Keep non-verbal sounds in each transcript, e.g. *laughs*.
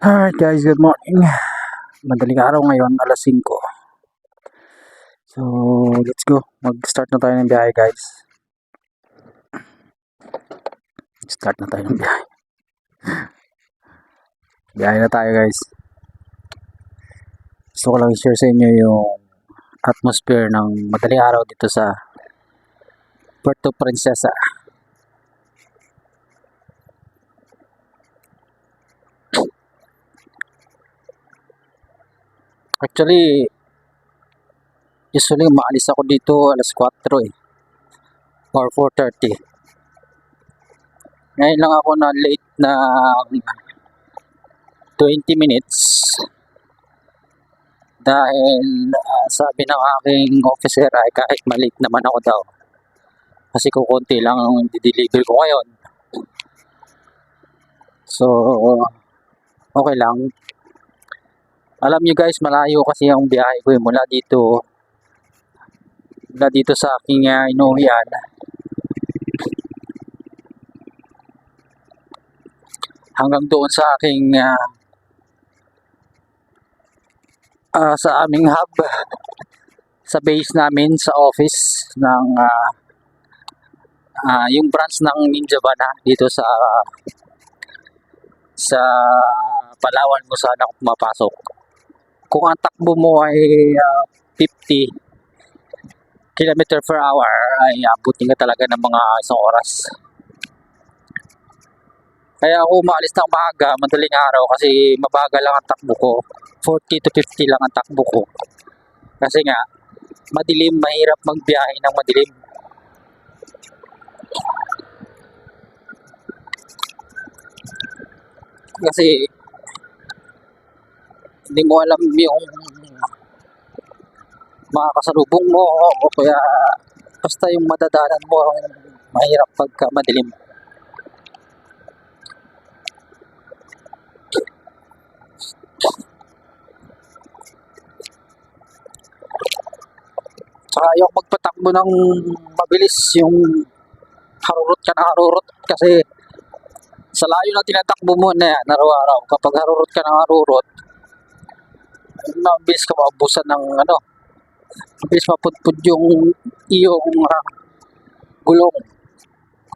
Alright guys, good morning. Madaling araw ngayon, alas 5. So, let's go. Mag-start na tayo ng biyahe guys. Start na tayo ng biyahe. *laughs* Biyahe na tayo guys. Gusto ko lang i-share sa inyo yung atmosphere ng madaling araw dito sa Puerto Princesa. Actually, usually maalis ako dito alas 4 eh. Or 4.30. Ngayon lang ako na late na 20 minutes. Dahil ah, sabi ng aking officer ay kahit malate naman ako daw. Kasi kukunti lang ang dideliver ko ngayon. So, okay lang. Alam nyo guys, malayo kasi ang biyahe ko eh, mula dito. Mula dito sa aking uh, inuwian. Hanggang doon sa aking ah, ah, sa aming hub. Sa base namin sa office ng ah, ah, yung branch ng Ninja Bana dito sa sa Palawan kung saan ako pumapasok kung ang takbo mo ay ah, 50 kilometer per hour ay abutin ka talaga ng mga isang oras. Kaya ako umaalis ng maaga, madaling araw kasi mabagal lang ang takbo ko. 40 to 50 lang ang takbo ko. Kasi nga, madilim, mahirap magbiyahe ng madilim. Kasi hindi mo alam yung mga kasalubong mo o kaya basta yung madadanan mo mahirap pagka madilim. Saka yung magpatakbo ng mabilis yung harurot ka na harurot kasi sa layo na tinatakbo mo na yan araw-araw kapag harurot ka ng harurot mabilis ka maubusan ng ano? Mabilis mapudpud yung iyong ah, gulong.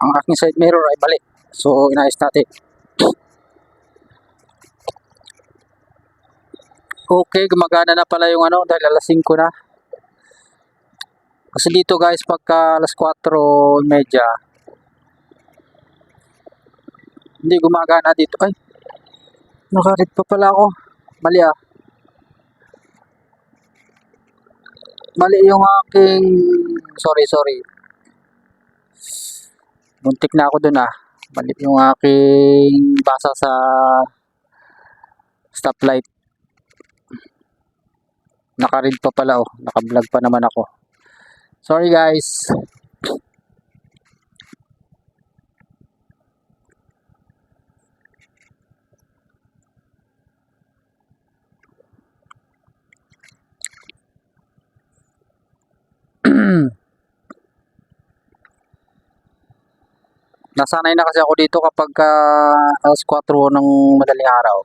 Ang aking side mirror ay mali so inayos natin. Okay gumagana na pala yung ano dahil alas 5 na. Kasi dito guys pagka alas 4 medya hindi gumagana dito. Ay nakarit pa pala ako. Mali ah mali yung aking sorry sorry. Muntik na ako dun ah. Mali yung aking basa sa stoplight. Nakarid pa pala oh. Nakablog pa naman ako. Sorry guys nasanay na kasi ako dito kapag uh, alas 4 ng madaling araw.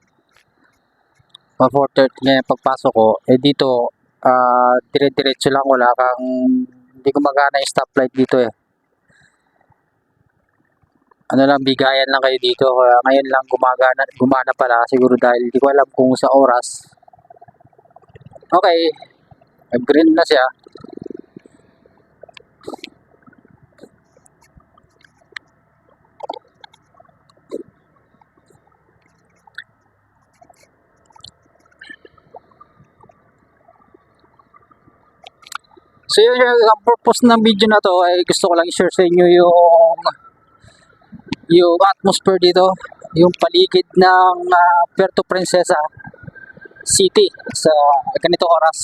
Pa 4.30 ngayon pagpasok ko, eh dito, ah dire-diretso lang wala kang, hindi gumagana yung stoplight dito eh. Ano lang, bigayan lang kayo dito. Kaya ngayon lang gumagana, gumana pala siguro dahil hindi ko alam kung sa oras. Okay, nag-green na siya. So yun yung ang purpose ng video na to. Ay gusto ko lang i-share sa inyo yung yung atmosphere dito, yung paligid ng uh, Puerto Princesa City sa ganito oras.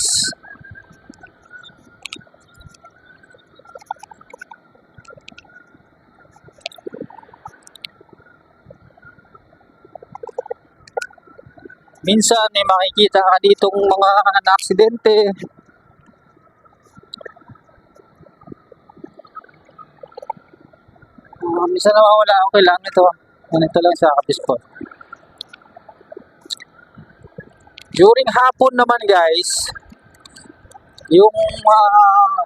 Minsan may makikita ka ditong mga na-aksidente, Ah, minsan nawawala, okay lang ito. Ganito lang sa kapis po. During hapon naman guys, yung ah,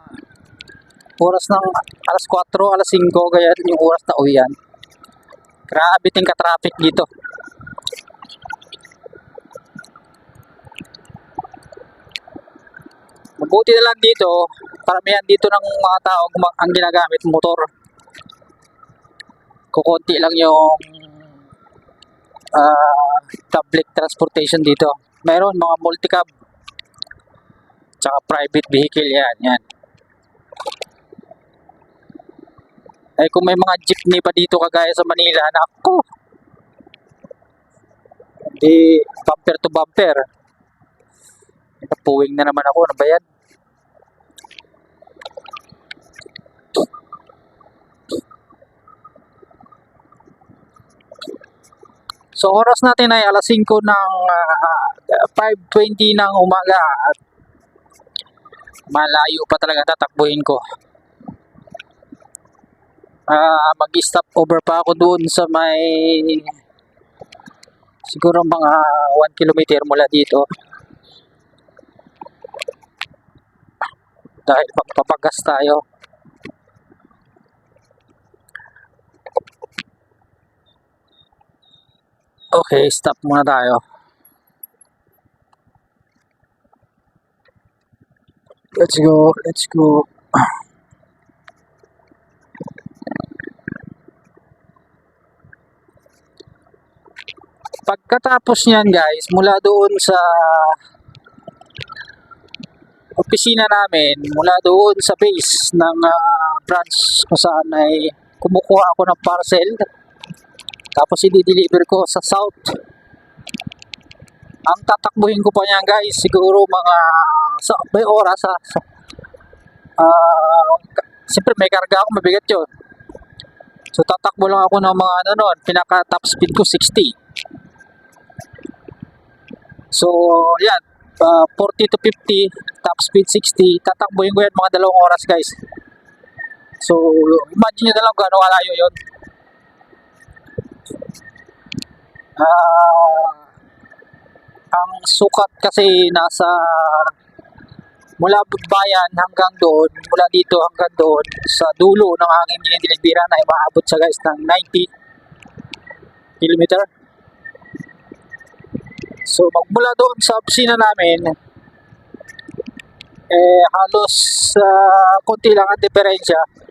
oras ng alas 4, alas 5, kaya yung oras na uwian. Grabe ting ka-traffic dito. Mabuti na lang dito, paramihan dito ng mga tao ang ginagamit motor. Kukunti lang yung ah, public transportation dito. Meron mga multicab tsaka private vehicle yan, yan. Eh kung may mga jeepney pa dito kagaya sa Manila, nako. Hindi bumper to bumper. Napuwing na naman ako, ano ba yan? So oras natin ay alas 5 ng ah, 5.20 ng umaga at malayo pa talaga tatakbuhin ko. Ah, mag-stop over pa ako doon sa may siguro mga 1 kilometer mula dito. Dahil magpapagas tayo. Okay, stop muna tayo. Let's go, let's go. Pagkatapos niyan guys, mula doon sa opisina namin, mula doon sa base ng ah, branch kung saan ay kumukuha ako ng parcel. Tapos i-deliver ko sa south. Ang tatakbuhin ko pa niyan guys, siguro mga sa may oras. Sa, ah, ka- siyempre may karga ako, mabigat yun. So tatakbo lang ako ng mga ano nun, pinaka top speed ko 60. So, yan. ah, 40 to 50, top speed 60. Tatakbuhin ko yan mga dalawang oras, guys. So, imagine nyo na lang gaano kalayo yun. Ah, ang sukat kasi nasa mula bayan hanggang doon, mula dito hanggang doon, sa dulo ng aking dinidilibiran ay maabot sa guys ng 90 kilometer. So, magmula doon sa opisina namin, eh, halos uh, konti lang ang diferensya.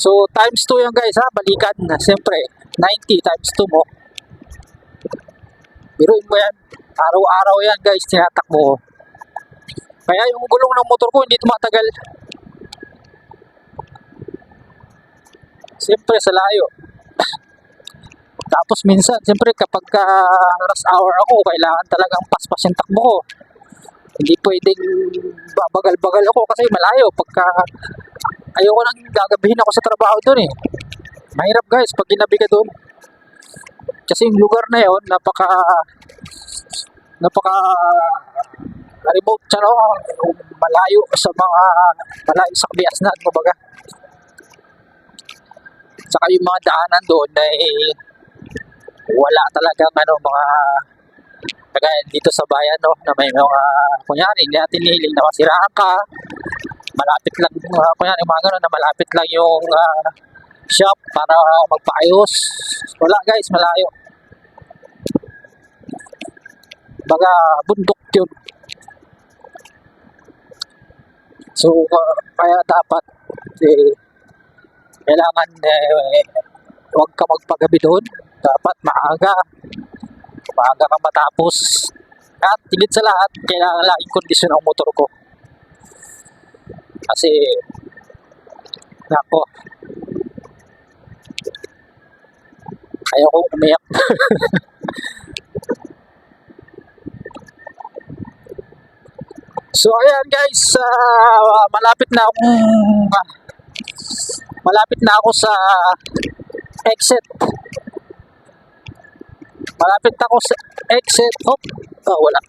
So, times 2 yan guys ha, balikan na. Siyempre, 90 times 2 mo. Biruin mo yan. Araw-araw yan guys, tinatakbo ko. Kaya yung gulong ng motor ko hindi tumatagal. Siyempre sa layo. *coughs* Tapos minsan, siyempre kapag ka rush hour ako, kailangan talagang paspas yung takbo ko. Hindi pwedeng babagal-bagal ako kasi malayo. Pagka ayoko nang gagabihin ako sa trabaho doon eh. Mahirap guys pag ginabi ka doon. Kasi yung lugar na yon napaka napaka remote siya no? malayo sa mga malayo sa kabiasnan kumbaga. Saka yung mga daanan doon ay wala talagang ano mga kagaya dito sa bayan no na may mga kunyari hindi natin na masiraan ka malapit lang uh, kunyari mga ganun na malapit lang yung ah, shop para magpaayos. Wala guys malayo. Baga bundok yun. So ah, kaya dapat eh, kailangan eh, huwag ka magpagabi doon. Dapat maaga. Maaga ka matapos. At tigit sa lahat kailangan laging kondisyon ang motor ko kasi nako. Ayaw ko umiyak. *laughs* So ayan guys ah, malapit na akong malapit na ako sa exit. Malapit na ako sa exit. Hop! Oh wala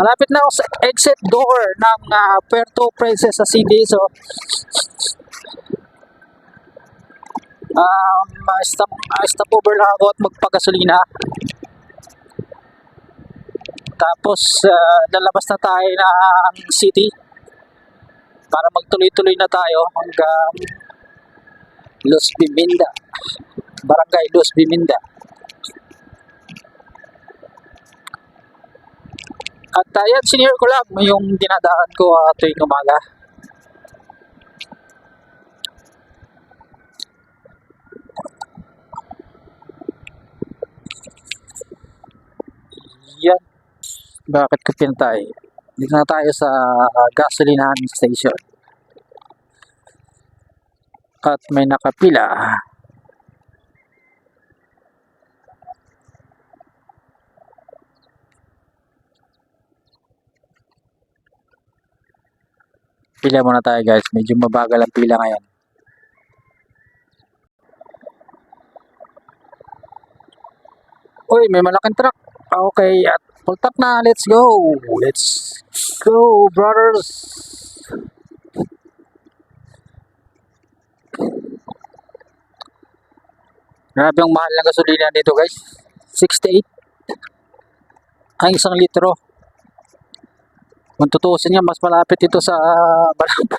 malapit na ako sa exit door ng ah, Puerto Princesa City so um, ah, stop over lang ako at magpagasolina. Tapos, ah, lalabas na tayo ng city para magtuloy-tuloy na tayo hanggang Los Biminda. Barangay Los Biminda. At uh, senior ko lang yung dinadaan ko uh, tuwing umaga. Yan. Bakit ko pinatay? Dito na tayo sa uh, gasolinahan station. At may nakapila. Pila muna tayo guys. Medyo mabagal ang pila ngayon. Uy, may malaking truck. Okay, at full tap na. Let's go. Let's go, brothers. Grabe ang mahal ng gasolina dito guys. 68 ang isang litro. Kung tutuusin nga, mas malapit ito sa Malamp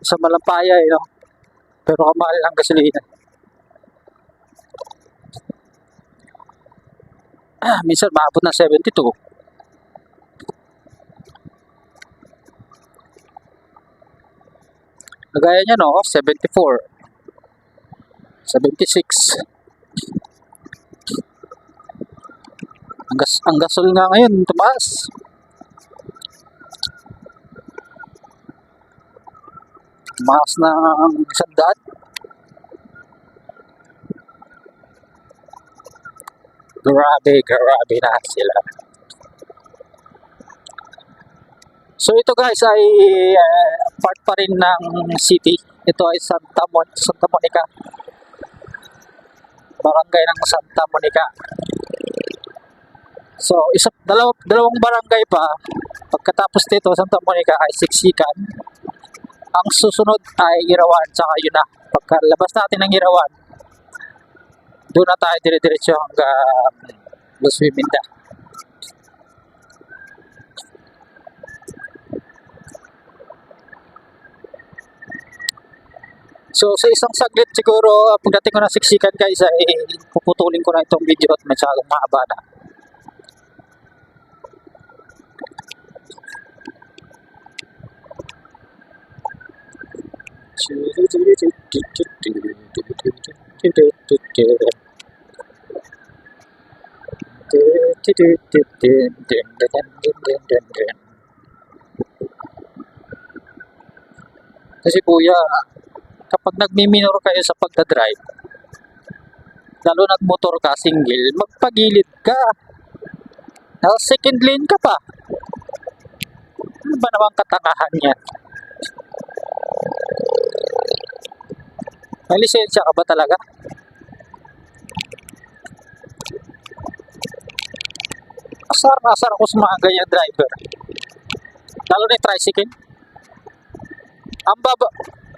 sa Malampaya, eh, no? Pero kamahal ang gasolina. Ah, minsan maabot ng 72. Kagaya niya, no? 74. 76. Ang, gas ang gasol nga ngayon, tumaas. Tumaas na ang isang. Grabe, grabe na sila. So ito guys ay eh, part pa rin ng city. Ito ay Santa, Mon Santa Monica. Barangay ng Santa Monica. So, isa, dalaw, dalawang barangay pa. Pagkatapos nito, Santa Monica ay Siksikan. Ang susunod ay Irawan, tsaka yun na. Pagkalabas natin ng Irawan, doon na tayo dire-diretso hanggang Los Biminda. So sa isang saglit siguro uh, pagdating ko ng siksikan guys ay puputulin ko na itong video at masyadong mahaba na. Kasi kuya, kapag nagmi-minor kayo sa pagdadrive, lalo nagmotor ka single, magpagilid ka. Nasa second lane ka pa. Ano ba naman katangahan yan? May lisensya ka ba talaga? Asar na asar ako sa mga ganyan driver. Lalo na yung tricycle. Ang baba,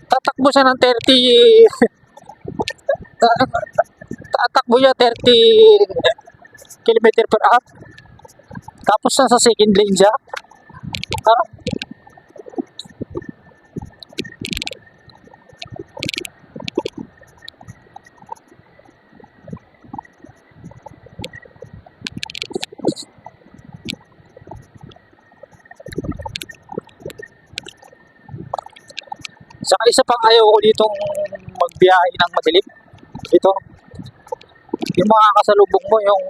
tatakbo siya ng 30 *laughs* tatakbo niya 30 km per hour tapos nasa second lane siya parang Saka isa pang ayaw ko ditong magbiyahe ng madilim. Ito. Yung mga kasalubong mo, yung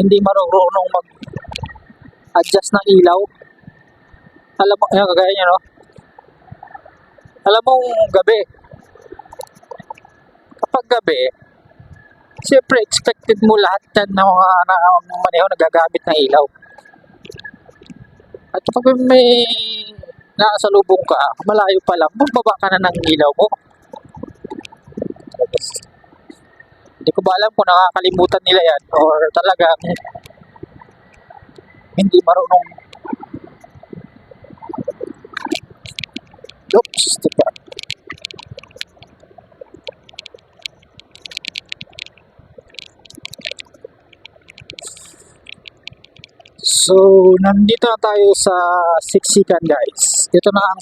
hindi marunong mag-adjust ng ilaw. Alam mo, yung kagaya niya, no? Alam mo, gabi. Kapag gabi, siyempre expected mo lahat yan na mga na, maneho nagagamit ng ilaw. At pag may nakasalubong ka, malayo pa lang, magbaba ka na ng ilaw mo. Hindi ko ba alam kung nakakalimutan nila yan or talagang hindi marunong. Oops, diba? So, nandito na tayo sa siksikan guys. Ito na ang